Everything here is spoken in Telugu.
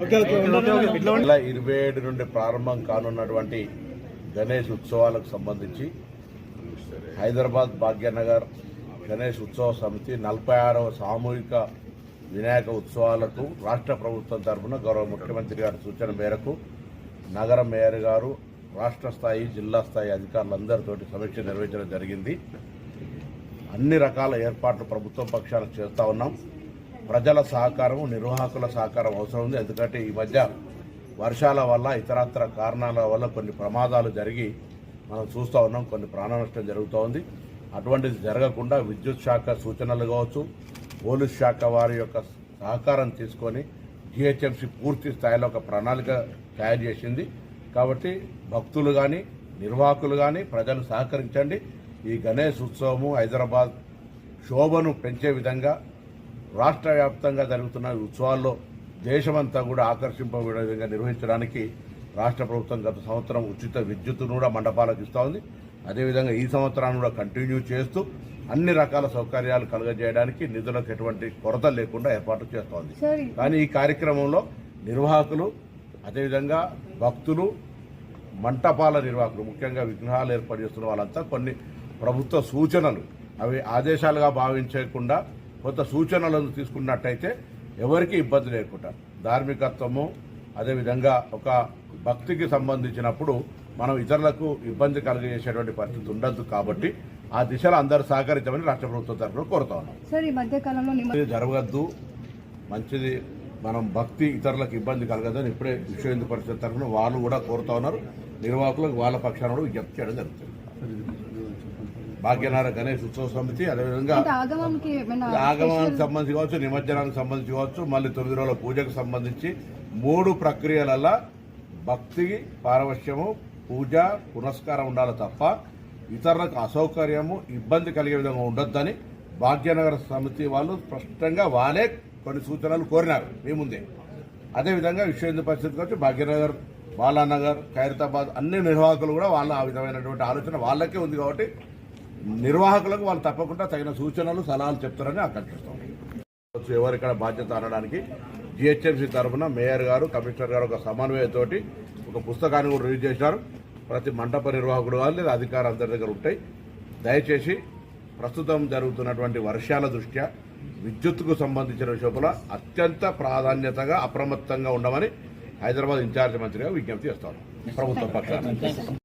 నెల ఇరవై ఏడు నుండి ప్రారంభం కానున్నటువంటి గణేష్ ఉత్సవాలకు సంబంధించి హైదరాబాద్ భాగ్యనగర్ గణేష్ ఉత్సవ సమితి నలభై ఆరవ సామూహిక వినాయక ఉత్సవాలకు రాష్ట్ర ప్రభుత్వం తరఫున గౌరవ ముఖ్యమంత్రి గారి సూచన మేరకు నగర మేయర్ గారు రాష్ట్ర స్థాయి జిల్లా స్థాయి అధికారులందరితోటి సమీక్ష నిర్వహించడం జరిగింది. అన్ని రకాల ఏర్పాట్లు ప్రభుత్వం పక్షాన చేస్తూ ఉన్నాం. ప్రజల సహకారం నిర్వాహకుల సహకారం అవసరం ఉంది. ఎందుకంటే ఈ మధ్య వర్షాల వల్ల ఇతరత్ర కారణాల వల్ల కొన్ని ప్రమాదాలు జరిగి మనం చూస్తూ ఉన్నాం. కొన్ని ప్రాణ నష్టం జరుగుతూ ఉంది. అటువంటిది జరగకుండా విద్యుత్ శాఖ సూచనలు కావచ్చు పోలీస్ శాఖ వారి యొక్క సహకారం తీసుకొని జిహెచ్ఎంసీ పూర్తి స్థాయిలో ఒక ప్రణాళిక తయారు చేసింది. కాబట్టి భక్తులు కానీ నిర్వాహకులు కానీ ప్రజలు సహకరించండి. ఈ గణేష్ ఉత్సవము హైదరాబాద్ శోభను పెంచే విధంగా రాష్ట్ర వ్యాప్తంగా జరుగుతున్న ఉత్సవాల్లో దేశమంతా కూడా ఆకర్షింపబడే విధంగా నిర్వహించడానికి రాష్ట్ర ప్రభుత్వం గత సంవత్సరం ఉచిత విద్యుత్తును కూడా మండపాలకు ఇస్తూ ఉంది. అదేవిధంగా ఈ సంవత్సరాన్ని కూడా కంటిన్యూ చేస్తూ అన్ని రకాల సౌకర్యాలు కలుగజేయడానికి నిధులకు ఎటువంటి కొరత లేకుండా ఏర్పాటు చేస్తోంది కానీ ఈ కార్యక్రమంలో నిర్వాహకులు అదేవిధంగా భక్తులు మంటపాల నిర్వాహకులు ముఖ్యంగా విగ్రహాలు ఏర్పాటు చేస్తున్న వాళ్ళంతా కొన్ని ప్రభుత్వ సూచనలు అవి ఆదేశాలుగా భావించకుండా కొంత సూచనలను తీసుకున్నట్టయితే ఎవరికి ఇబ్బంది లేకుండా ధార్మికత్వము అదేవిధంగా ఒక భక్తికి సంబంధించినప్పుడు మనం ఇతరులకు ఇబ్బంది కలుగజేసేటువంటి పరిస్థితి ఉండద్దు కాబట్టి ఆ దిశలో అందరూ సహకరించమని రాష్ట్ర ప్రభుత్వం తరఫున కోరుతా ఉన్నాం. సార్ ఈ మధ్య కాలంలో నిమ్మ ఇది జరగద్దు మంచిది మనం భక్తి ఇతరులకు ఇబ్బంది కలగదని ఇప్పుడే విశ్వ పరిషత్ తరఫున వాళ్ళు కూడా కోరుతా ఉన్నారు. నిర్వాహకులకు వాళ్ళ పక్షాన కూడా విజ్ఞప్తి చేయడం జరుగుతుంది. భాగ్యనార గణేష్ ఉత్సవ సమితి అదేవిధంగా ఆగమనానికి సంబంధించి కావచ్చు నిమజ్జనానికి సంబంధించి కావచ్చు మళ్ళీ తొమ్మిది రోజుల పూజకు సంబంధించి మూడు ప్రక్రియలలో భక్తి పారవశ్యము పూజ పునస్కారం ఉండాలి తప్ప ఇతరులకు అసౌకర్యము ఇబ్బంది కలిగే విధంగా ఉండొద్దని భాగ్యనగర సమితి వాళ్ళు స్పష్టంగా వాళ్ళే కొన్ని సూచనలు కోరినారు మీ ముందే. అదేవిధంగా విశ్వ హిందూ పరిషత్ కావచ్చు భాగ్యనగర్ బాలానగర్ ఖైరతాబాద్ అన్ని నిర్వాహకులు కూడా వాళ్ళ ఆ విధమైనటువంటి ఆలోచన వాళ్ళకే ఉంది కాబట్టి నిర్వాహకులకు వాళ్ళు తప్పకుండా తగిన సూచనలు సలహాలు చెప్తారని ఆకాంక్షిస్తాం ఎవరికైనా బాధ్యత అనడానికి జిహెచ్ఎంసీ తరఫున మేయర్ గారు కమిషనర్ గారు ఒక సమన్వయంతోటి ఒక పుస్తకాన్ని కూడా రిలీజ్ చేశారు. ప్రతి మండప నిర్వాహకుడు వాళ్ళు లేదా అధికారులు అందరి దగ్గర ఉంటాయి. దయచేసి ప్రస్తుతం జరుగుతున్నటువంటి వర్షాల దృష్ట్యా విద్యుత్కు సంబంధించిన విషయంలో అత్యంత ప్రాధాన్యతగా అప్రమత్తంగా ఉండమని హైదరాబాద్ ఇన్ఛార్జ్ మంత్రిగా విజ్ఞప్తి చేస్తాను. ప్రభుత్వ పక్షాన.